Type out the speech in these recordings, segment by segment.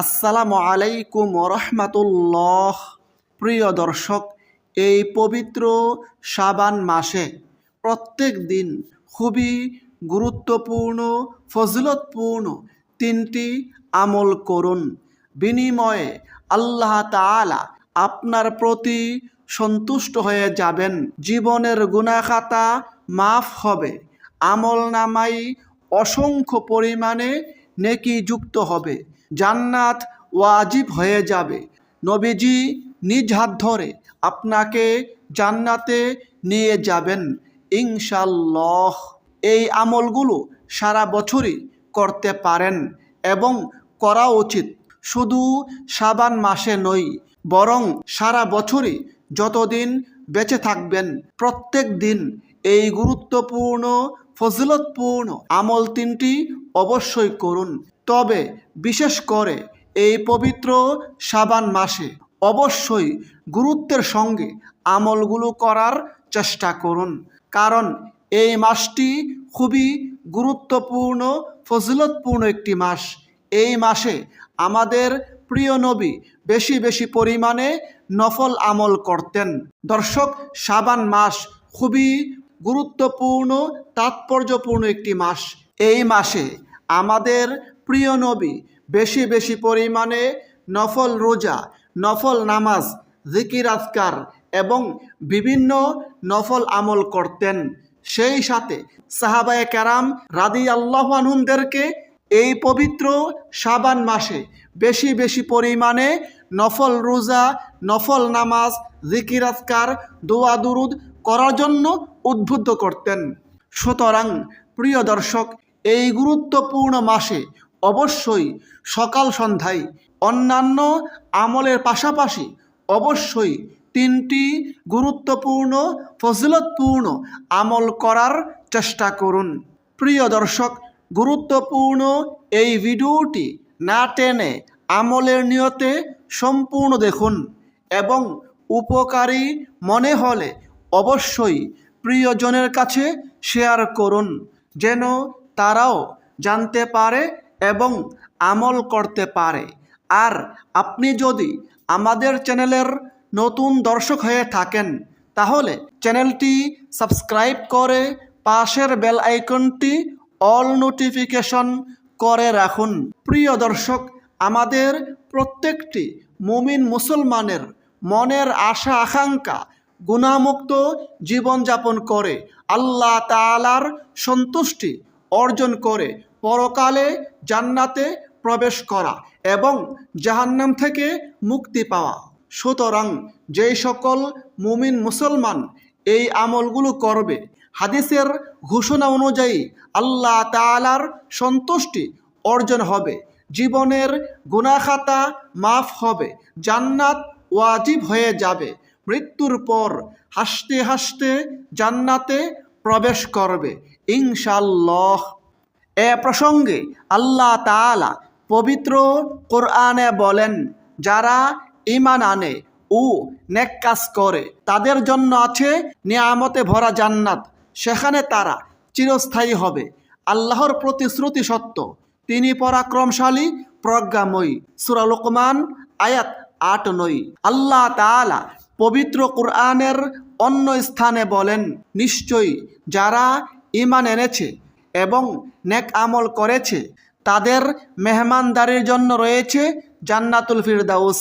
আসসালামু আলাইকুম রহমাতুল্লাহ। প্রিয় দর্শক, এই পবিত্র সাবান মাসে প্রত্যেক দিন খুবই গুরুত্বপূর্ণ, ফজলতপূর্ণ তিনটি আমল করুন। বিনিময়ে আল্লাহ তাআলা আপনার প্রতি সন্তুষ্ট হয়ে যাবেন। জীবনের গুণাখাতা মাফ হবে। আমল নামাই অসংখ্য পরিমাণে নেকি যুক্ত হবে। জান্নাত ওয়াজিব হয়ে যাবে। নবীজি নিজ হাত ধরে আপনাকে জান্নাতে নিয়ে যাবেন ইনশাল্লাহ এই আমলগুলো সারা বছরই করতে পারেন এবং করা উচিত। শুধু সাবান মাসে নয়, বরং সারা বছরই যতদিন বেঁচে থাকবেন, প্রত্যেক দিন এই গুরুত্বপূর্ণ ফজিলতপূর্ণ। আমল তিনটি অবশ্যই করুন। তবে বিশেষ করে এই পবিত্র সাবান মাসে অবশ্যই গুরুত্বের সঙ্গে আমলগুলো করার চেষ্টা করুন। কারণ এই মাসটি খুবই গুরুত্বপূর্ণ, ফজিলতপূর্ণ একটি মাস। এই মাসে আমাদের প্রিয় নবী বেশি বেশি পরিমাণে নফল আমল করতেন। দর্শক, সাবান মাস খুবই গুরুত্বপূর্ণ, তাৎপর্যপূর্ণ একটি মাস। এই মাসে আমাদের প্রিয় নবী বেশি বেশি পরিমাণে নফল রোজা, নফল নামাজ, জিকির, আজকার এবং বিভিন্ন নফল আমল করতেন। সেই সাথে সাহাবায়ে কেরাম রাদি আল্লাহানহুমদেরকে এই পবিত্র সাবান মাসে বেশি বেশি পরিমাণে নফল রোজা, নফল নামাজ, জিকির, আজকার, দোয়া, দুরুদ করার জন্য উদ্বুদ্ধ করতেন। সুতরাং, প্রিয় দর্শক, এই গুরুত্বপূর্ণ মাসে অবশ্যই সকাল সন্ধ্যায় অন্যান্য আমলের পাশাপাশি অবশ্যই তিনটি গুরুত্বপূর্ণ, ফজিলতপূর্ণ আমল করার চেষ্টা করুন। প্রিয় দর্শক, গুরুত্বপূর্ণ এই ভিডিওটি না টেনে আমলের নিয়তে সম্পূর্ণ দেখুন এবং উপকারী মনে হলে অবশ্যই প্রিয়জনের কাছে শেয়ার করুন, যেন তারাও জানতে পারে এবং আমল করতে পারে। আর আপনি যদি আমাদের চ্যানেলের নতুন দর্শক হয়ে থাকেন, তাহলে চ্যানেলটি সাবস্ক্রাইব করে পাশের বেল আইকনটি অল নোটিফিকেশন করে রাখুন। প্রিয় দর্শক, আমাদের প্রত্যেকটি মুমিন মুসলমানের মনের আশা আকাঙ্ক্ষা গুণামুক্ত জীবনযাপন করে। আল্লাহ তালার সন্তুষ্টি অর্জন করে। পরকালে জান্নাতে প্রবেশ করা এবং জাহান্নাম থেকে মুক্তি পাওয়া। সুতরাং যেই সকল মুমিন মুসলমান এই আমলগুলো করবে, হাদিসের ঘোষণা অনুযায়ী আল্লাহ তালার সন্তুষ্টি অর্জন হবে। জীবনের গুণাখাতা মাফ হবে, জান্নাত ওয়াজিব হয়ে যাবে। মৃত্যুর পর হাসতে হাসতে জান্নাতে প্রবেশ করবে। ইনশাল্লাহ এ প্রসঙ্গে আল্লাহ তাআলা পবিত্র কোরআনে বলেন, যারা ইমান আনে ও নেক কাজ করে, তাদের জন্য আছে নিয়ামতে ভরা জান্নাত। সেখানে তারা চিরস্থায়ী হবে। আল্লাহর প্রতিশ্রুতি সত্য। তিনি পরাক্রমশালী, প্রজ্ঞাময়ী। সুরা লোকমান, আয়াত আট নয়। আল্লাহ তাআলা পবিত্র কোরআনের অন্য স্থানে বলেন, নিশ্চয়ই যারা ইমান এনেছে এবং নেক আমল করেছে, তাদের মেহমানদারির জন্য রয়েছে জান্নাতুল ফিরদাউস।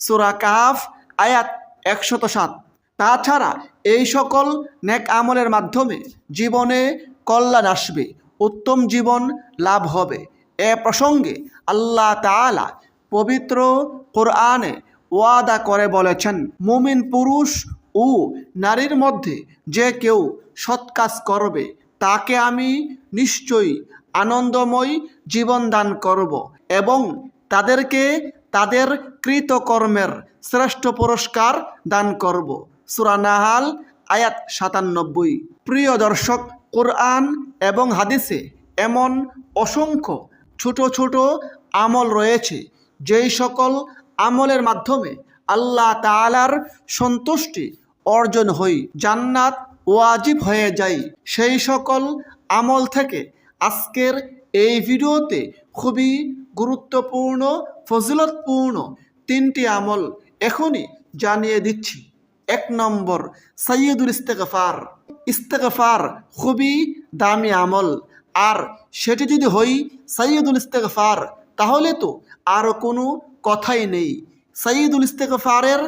সুরা কাফ আয়াত একশত সাত। তাছাড়া এই সকল নেক আমলের মাধ্যমে জীবনে কল্যাণ আসবে, উত্তম জীবন লাভ হবে। এ প্রসঙ্গে আল্লাহ তাআলা পবিত্র কোরআনে ওয়াদা করে বলেছেন, মুমিন পুরুষ ও নারীর মধ্যে যে কেউ সৎ কাজ করবে, তাকে আমি নিশ্চয়ই আনন্দময় জীবন দান করব এবং তাদেরকে তাদের কৃতকর্মের শ্রেষ্ঠ পুরস্কার দান করব। সুরানাহাল আয়াত সাতানব্বই। প্রিয় দর্শক, কোরআন এবং হাদিসে এমন অসংখ্য ছোট ছোট আমল রয়েছে, যেই সকল আমলের মাধ্যমে আল্লাহ তাআলার সন্তুষ্টি অর্জন হই, জান্নাত ওয়াজিব হয়ে যায় সেই সকল আমল থেকে আজকের এই ভিডিওতে খুবই গুরুত্বপূর্ণ, ফজিলতপূর্ণ তিনটি আমল এখনই জানিয়ে দিচ্ছি। এক নম্বর সৈয়দুল ইস্তেগফার। ইস্তেগফার খুবই দামি আমল। আর সেটি যদি হই সৈয়দুল ইস্তেগফার, তাহলে তো আর কোনো কথাই নেই। সঈদুল ইস্তেগফারের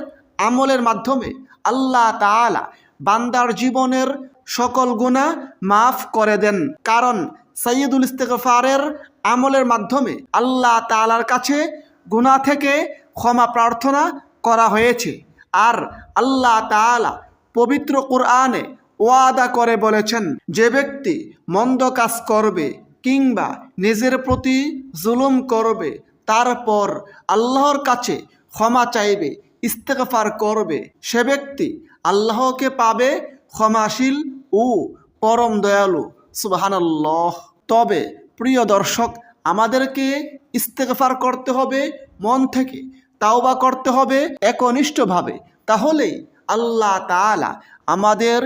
আমলের মাধ্যমে আল্লাহ তাআলা বান্দার জীবনের সকল গুণা মাফ করে দেন। কারণ সৈয়দুল ইস্তেগফারের আমলের মাধ্যমে আল্লাহ তাআলার কাছে গুনাহ থেকে ক্ষমা প্রার্থনা করা হয়েছে। আর আল্লাহ তাআলা পবিত্র কোরআনে ওয়াদা করে বলেছেন, যে ব্যক্তি মন্দ কাজ করবে কিংবা নিজের প্রতি জুলুম করবে তারপর আল্লাহর কাছে ক্ষমা চাইবে, ইস্তেগফার করবে। সে ব্যক্তি আল্লাহকে পাবে ক্ষমাশীল ও পরম দয়ালু, সুবহানাল্লাহ। তবে প্রিয় দর্শক, আমাদেরকে ইস্তেগফার করতে হবে, মন থেকে তাওবা করতে হবে একনিষ্ঠভাবে। তাহলেই আল্লাহ তাআলা আমাদের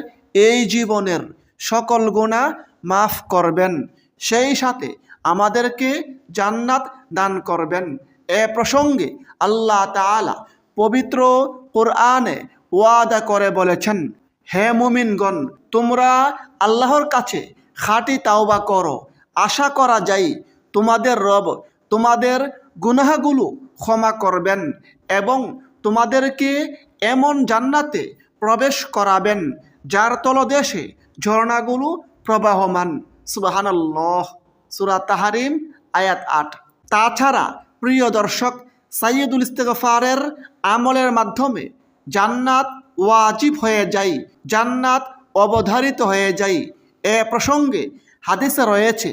এই জীবনের সকল গুণা মাফ করবেন। সেই সাথে আমাদেরকে জান্নাত দান করবেন। এ প্রসঙ্গে আল্লাহ তাআলা পবিত্র কোরআনে ওয়াদা করে বলেছেন, হে মুমিনগণ, তোমরা আল্লাহর কাছে খাঁটি তাওবা করো। আশা করা যায় তোমাদের রব তোমাদের গুনাহগুলো ক্ষমা করবেন এবং তোমাদেরকে এমন জান্নাতে প্রবেশ করাবেন, যার তলদেশে ঝর্ণাগুলো প্রবাহমান। সুবাহানাল্লাহ। সুরা তাহারিম, আয়াত আট। তাছাড়া প্রিয় দর্শক, সাইয়দুল ইস্তেগফারের আমলের মাধ্যমে জান্নাত ওয়াজিব হয়ে যাই জান্নাত অবধারিত হয়ে যাই এ প্রসঙ্গে হাদিসে রয়েছে,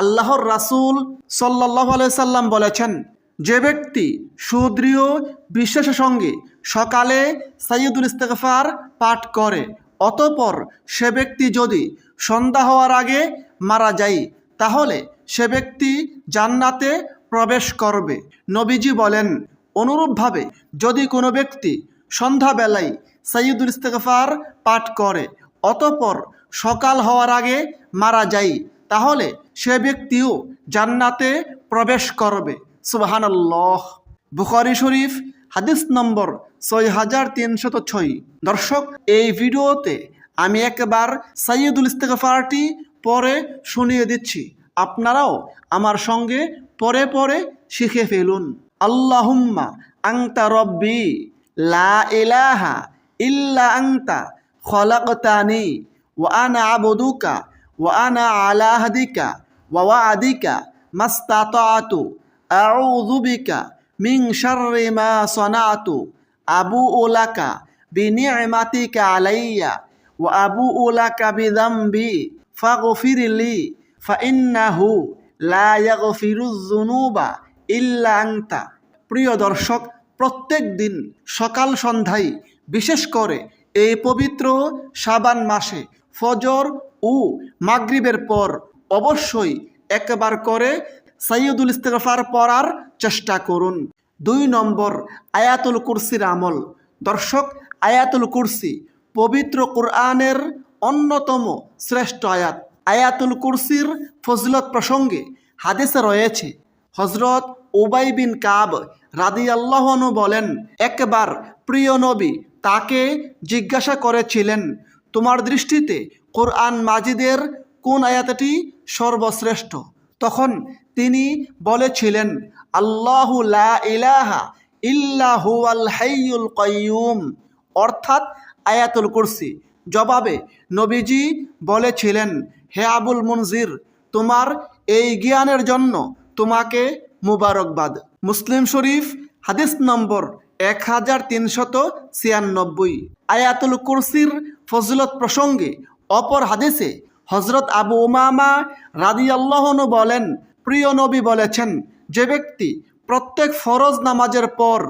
আল্লাহর রাসূল সাল্লাহ সাল্লাম বলেছেন, যে ব্যক্তি সুদৃঢ় বিশ্বাসের সঙ্গে সকালে সাইয়দুল ইস্তেগফার পাঠ করে, অতপর সে ব্যক্তি যদি সন্ধ্যা হওয়ার আগে মারা যায় তাহলে সে ব্যক্তি জান্নাতে প্রবেশ করবে। নবীজি বলেন, অনুরূপভাবে যদি কোনো ব্যক্তি সন্ধ্যাবেলায় সৈয়দুল ইস্তেগফার পাঠ করে, অতপর সকাল হওয়ার আগে মারা যায়, তাহলে সে ব্যক্তিও জান্নাতে প্রবেশ করবে। সুবাহানাল্লাহ। বুখারি শরীফ, হাদিস নম্বর ছয় হাজার তিনশত ছয়। দর্শক, এই ভিডিওতে আমি একবার সাইয়দুল ইস্তেগফারটি পরে শুনিয়ে দিচ্ছি। আপনারাও আমার সঙ্গে পরে পরে শিখে ফেলুন। আল্লাহুম্মা আংতা রব্বি লা ইলাহা ইল্লা আংতা খলাকতানি ওয়া আনা আবুদুকা ওয়া আনা আলা হাদিকা ওয়া ওয়াদিকা মাস্তাতাতু। আউযু বিকা মিন শাররি মা সনাতু। আবুউ লাকা বিনি'মাতিকা আলাইয়া ওয়া আবুউ লাকা বিযামবি। ফাগফির লি ফাইন্নাহু লা ইয়াগফিরুয যুনুবা ইল্লা আনতা প্রিয় দর্শক, প্রত্যেক দিন সকাল সন্ধ্যায় বিশেষ করে এই পবিত্র সাবান মাসে ফজর ও মাগরিবের পর অবশ্যই একবার করে সাইয়দুল ইস্তেগফার পড়ার চেষ্টা করুন। দুই নম্বর, আয়াতুল কুরসির আমল। দর্শক, আয়াতুল কুরসি পবিত্র কোরআনের অন্যতম শ্রেষ্ঠ আয়াত, আয়াতুল কুরসির ফজলত প্রসঙ্গে হাদিসে রয়েছে হজরত ওবাই বিন কাব রাদি আল্লাহনু বলেন, একবার প্রিয় নবী তাকে জিজ্ঞাসা করেছিলেন, তোমার দৃষ্টিতে কোরআন মাজিদের কোন আয়াতটি সর্বশ্রেষ্ঠ? তখন তিনি বলেছিলেন, আল্লাহু লা ইলাহা ইল্লাহু আল হাইয়ুল কাইয়ুম। অর্থাৎ আয়াতুল কুরসি জবাবে নবীজি বলেছিলেন, হে আবুল মনজির, তোমার এই জ্ঞানের জন্য তোমাকে মুবারকবাদ। মুসলিম শরীফ, হাদিস নম্বর এক হাজার তিনশত ছিয়ানব্বই। আয়াতুল কুরসির ফজলত প্রসঙ্গে অপর হাদিসে হজরত আবু উমামা রাদি আল্লাহনু বলেন, প্রিয় নবী বলেছেন, যে ব্যক্তি প্রত্যেক ফরজ নামাজের পর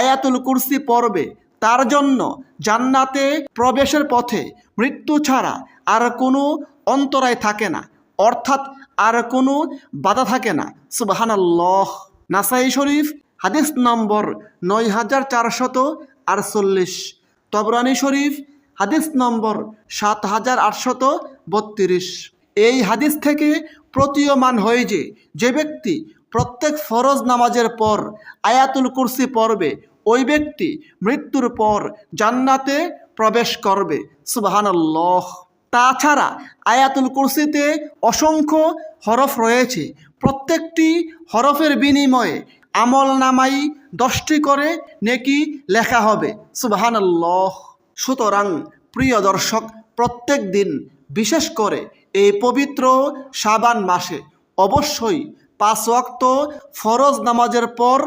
আয়াতুল কুরসি পড়বে তার জন্য জান্নাতে প্রবেশের পথে মৃত্যু ছাড়া আর কোনো অন্তরায় থাকে না, অর্থাৎ আর কোনো বাধা থাকে না। সুবাহানাল্লাহ। নাসাই শরীফ, হাদিস নম্বর নয় হাজার চারশত আটচল্লিশ। তবরানি শরীফ, হাদিস নম্বর সাত হাজার আটশত বত্রিশ। এই হাদিস থেকে প্রতীয়মান হয়ে যে যে ব্যক্তি প্রত্যেক ফরজ নামাজের পর আয়াতুল কুরসি পড়বে ওই ব্যক্তি মৃত্যুর পর জান্নাতে প্রবেশ করবে। সুবহানাল্লাহ। তাছাড়া আয়াতুল কুরসিতে অসংখ্য হরফ রয়েছে। প্রত্যেকটি হরফের বিনিময়ে আমল নামাই দশটি করে নেকি লেখা হবে। সুবহানাল্লাহ। সুতরাং প্রিয় দর্শক, প্রত্যেক দিন বিশেষ করে এই পবিত্র সাবান মাসে অবশ্যই পাঁচ ওয়াক্ত ফরজ নামাজের পর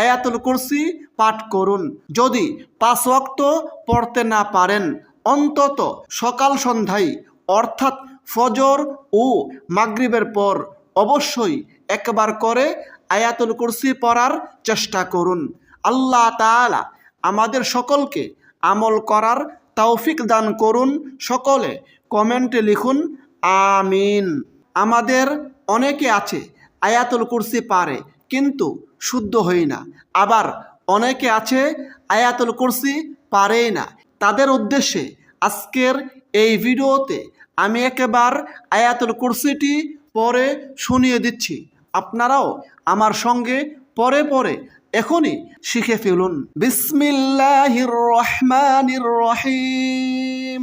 আয়াতুল কুরসি পাঠ করুন। যদি পাঁচ ওয়াক্ত পড়তে না পারেন, অন্তত সকাল সন্ধ্যায়, অর্থাৎ ফজর ও মাগরিবের পর অবশ্যই একবার করে আয়াতুল কুরসি পড়ার চেষ্টা করুন। আল্লাহ তাআলা আমাদের সকলকে আমল করার তৌফিক দান করুন। সকলে কমেন্টে লিখুন, আমিন। আমাদের অনেকে আছে আয়াতুল কুরসি পারে, কিন্তু শুদ্ধ হই না। আবার অনেকে আছে আয়াতুল কুরসি পারেই না। তাদের উদ্দেশ্যে আজকের এই ভিডিওতে আমি একেবার আয়াতুল কুরসিটি পরে শুনিয়ে দিচ্ছি। আপনারাও আমার সঙ্গে পরে পরে এখনই শিখে ফেলুন। বিসমিল্লাহির রহমানির রহিম।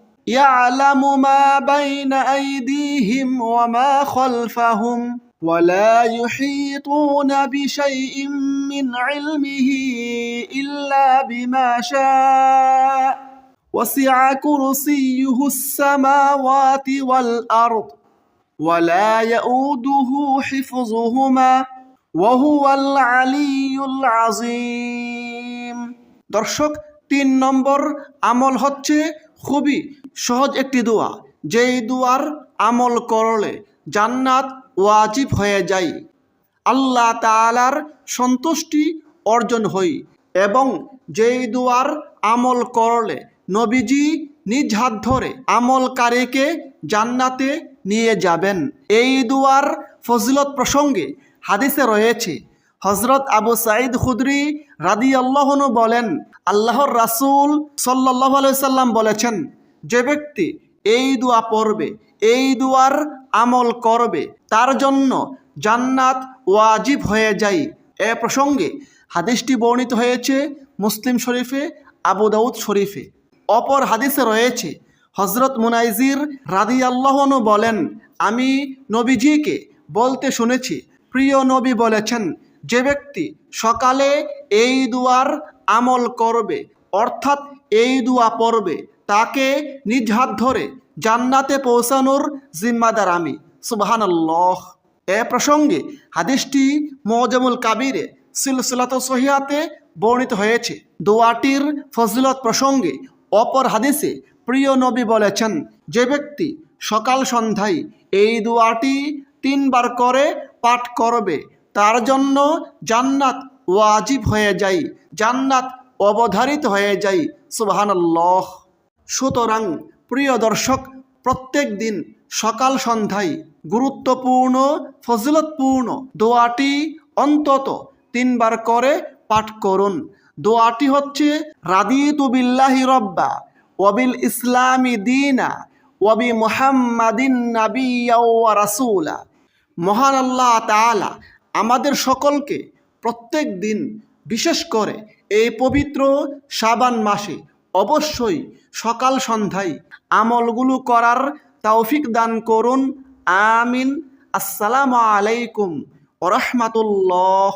يعلم ما بين أيديهم وما خلفهم ولا يحيطون بشيء من علمه إلا بما شاء وسع كرسيه السماوات والأرض ولا يؤوده حفظهما وهو العلي العظيم দর্শক তিন নম্বর আমল হচ্ছে খুবই সহজ একটি দোয়া। যেই দুয়ার আমল করলে জান্নাত ওয়াজিব হয়ে যায়। আল্লাহ তাআলার সন্তুষ্টি অর্জন হই এবং যেই দুয়ার আমল করলে নবীজি নিজ হাত ধরে আমলকারীকে জান্নাতে নিয়ে যাবেন। এই দুয়ার ফজিলত প্রসঙ্গে হাদিসে রয়েছে হজরত আবু সাইদ খুদরি রাদি আল্লাহনু বলেন, আল্লাহর রাসূল সাল্লাহ সাল্লাম বলেছেন যে ব্যক্তি এই দোয়া পড়বে, এই দুয়ার আমল করবে, তার জন্য জান্নাত ওয়াজিব হয়ে যায়। এ প্রসঙ্গে হাদিসটি বর্ণিত হয়েছে মুসলিম শরীফে, আবু দাউদ শরীফে। অপর হাদিসে রয়েছে হজরত মুনাইজির রাদি আল্লাহনু বলেন, আমি নবীজিকে বলতে শুনেছি, প্রিয় নবী বলেছেন, যে ব্যক্তি সকালে এই দুয়ার আমল করবে, অর্থাৎ এই দুয়া পড়বে তাকে নিজ হাত ধরে জান্নাতে পৌঁছানোর জিম্মাদার আমি। সুবাহান এ প্রসঙ্গে হাদিসটি মৌজামুল কাবিরে সিলসিলাত সহিয়াতে বর্ণিত হয়েছে। দোয়াটির ফজিলত প্রসঙ্গে অপর হাদিসে প্রিয় নবী বলেছেন, যে ব্যক্তি সকাল সন্ধ্যায় এই দোয়াটি তিনবার করে পাঠ করবে, তার জন্য জান্নাত ওয়াজিব হয়ে যায়, জান্নাত অবধারিত হয়ে যায়। সুবহানাল্লাহ। সুতরাং প্রিয় দর্শক, প্রত্যেক দিন সকাল সন্ধ্যায় গুরুত্বপূর্ণ, ফজিলতপূর্ণ দোয়াটি অন্তত তিনবার করে পাঠ করুন। দোয়াটি হচ্ছে, রাদিতু বিল্লাহি রব্বা ওয়াবিল ইসলামি দিনা ওয়াবি মুহাম্মাদিন নাবিয়্যা ওয়া রাসূলা। মহান আল্লাহ তাআলা আমাদের সকলকে প্রত্যেক দিন বিশেষ করে এই পবিত্র সাবান মাসে অবশ্যই সকাল সন্ধ্যায় আমলগুলো করার তৌফিক দান করুন। আমিন। আসসালামু আলাইকুম ওরহমাতুল্লাহ